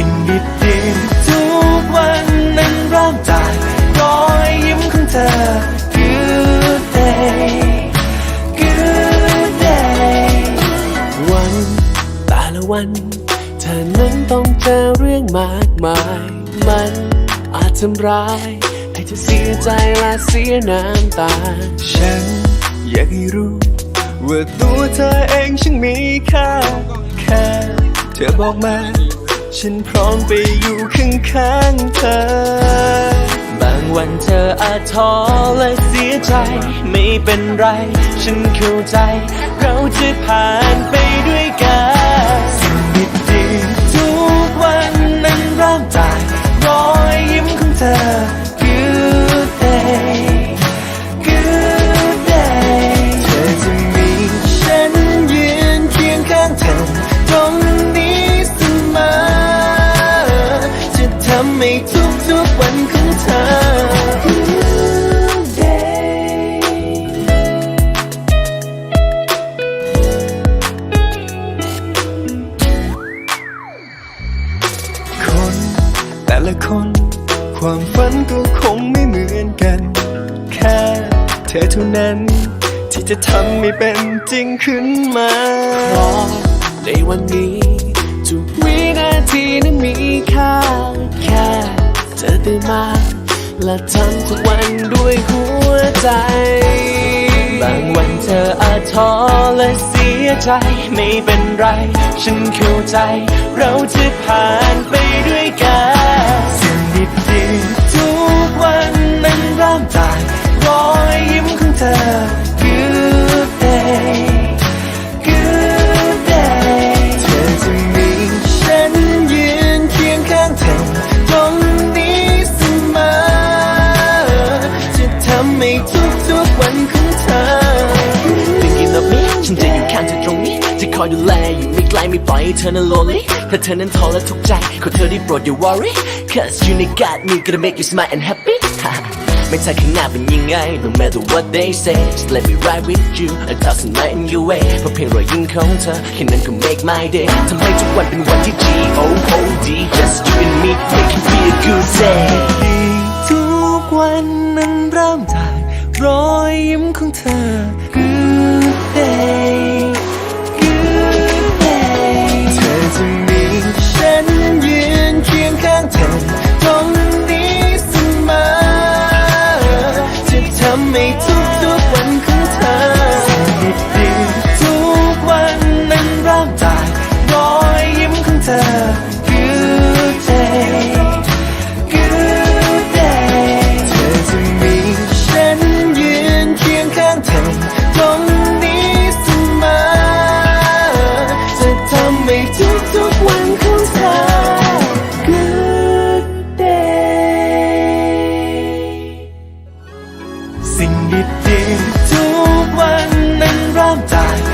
สิ่งดีๆทุกวันนั้นเริ่มจากรอยยิ้มของเธอ Good day Good day วันแต่ละวัน เธอนั้นต้องเจอเรื่องมากมาย มันอาจทำร้าย ให้เธอเสียใจและเสียน้ำตา ฉันอยากให้รู้ว่าตัวเธอเองช่างมีค่าแค่เธอบอกมา ฉันพร้อมไปอยู่ข้างๆเธอ บางวันเธออาจท้อและเสียใจ ไม่เป็นไร ฉันเข้าใจ เราจะผ่านไปด้วยกัน ละคน ความฝันก็คงไม่เหมือนกัน แค่เธอเท่านั้น ที่จะทำให้เป็นจริงขึ้นมาเพราะในวันนี้ ทุกวินาทีนั้นมีค่า แค่เธอตื่นมา และทำทุกวันด้วยหัวใจ บางวันเธออาจท้อและเสียใจไม่เป็นไร ฉันเข้าใจ เราจะผ่านไปด้วยกัน คอยดูแลอยู่ไม่ไกลไม่ปล่อยให้เธอนั้น lonely ถ้าเธอนั้นท้อและทุกข์ใจขอเธอได้โปรดอย่า worry Cause you need got me gonna make you smile and happy ไม่ใช่ข้างหน้าเป็นยังไง No matter what they say Just let me ride with you a thousand night in your way เพราะเพียงรอยยิ้มของเธอแค่นั้นก็ make my day ทำให้ทุกวันเป็นวันที่ G O O D Just you and me make it be a good day ทุกวันนั้นเริ่มจากรอยยิ้มของเธอ จะ time